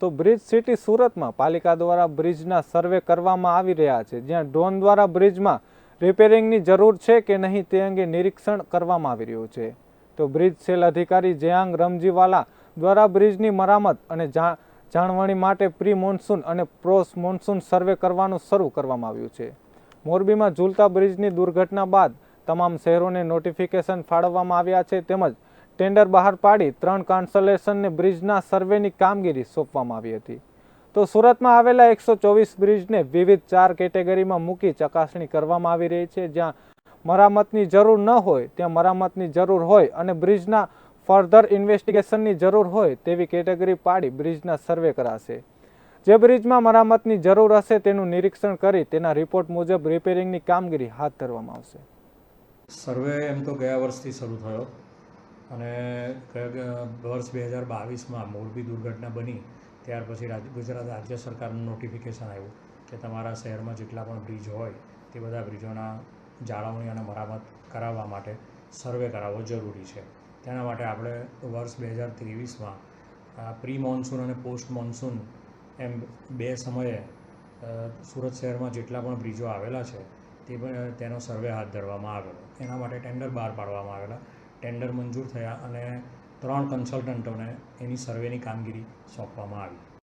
તો bridge city સુરતમાં પાલિકા દ્વારા બ્રિજના સર્વે કરવામાં આવી રહ્યા છે. જ્યાં ડ્રોન દ્વારા બ્રિજમાં રિપેરિંગની જરૂર છે કે નહીં તે અંગે નિરીક્ષણ કરવામાં આવી રહ્યું છે. તો બ્રિજ સેલ અધિકારી જયાંગ રમજીવાલા દ્વારા બ્રિજની મરામત અને જા- જાળવણી માટે પ્રી મોન્સૂન અને પ્રોસ મોન્સૂન સર્વે કરવાનું શરૂ કરવામાં આવ્યું છે. મોરબીમાં ઝૂલતા બ્રિજની દુર્ઘટના બાદ તમામ શહેરોને નોટિફિકેશન ફાળવવામાં આવ્યા છે તેમજ ટેન્ડર બહાર પાડી ત્રણ કાન્સલેશનને બ્રિજના સર્વેની કામગીરી સોંપવામાં આવી હતી. તો સુરતમાં આવેલા એકસો ચોવીસ બ્રિજને વિવિધ ચાર કેટેગરીમાં મૂકી ચકાસણી કરવામાં આવી રહી છે. જ્યાં મરામતની જરૂર ન હોય, ત્યાં મરામતની જરૂર હોય અને બ્રિજના ફર્ધર ઇન્વેસ્ટિગેશનની જરૂર હોય તેવી કેટેગરી પાડી બ્રિજના સર્વે કરાશે. જે બ્રિજમાં મરામતની જરૂર હશે તેનું નિરીક્ષણ કરી તેના રિપોર્ટ મુજબ રિપેરિંગની કામગીરી હાથ ધરવામાં આવશે. સર્વે એમ તો ગયા વર્ષથી શરૂ થયો અને વર્ષ બે હજાર બાવીસમાં મોરબી દુર્ઘટના બની, ત્યાર પછી ગુજરાત રાજ્ય સરકારનું નોટિફિકેશન આવ્યું કે તમારા શહેરમાં જેટલા પણ બ્રિજ હોય, તે બધા બ્રિજોના જાળવણી અને મરામત કરાવવા માટે સર્વે કરાવવો જરૂરી છે. તેના માટે આપણે વર્ષ બે હજાર ત્રેવીસમાં પ્રી મોન્સૂન અને પોસ્ટ મોન્સૂન એમ બે સમયે સુરત શહેરમાં જેટલા પણ બ્રિજો આવેલા છે, તે પણ તેનો સર્વે હાથ ધરવામાં આવેલો. એના માટે ટેન્ડર બહાર પાડવામાં આવેલા. ટેન્ડર મંજૂર થયા અને ત્રણ કન્સલ્ટન્ટોને એની સર્વેની કામગીરી સોંપવામાં આવી.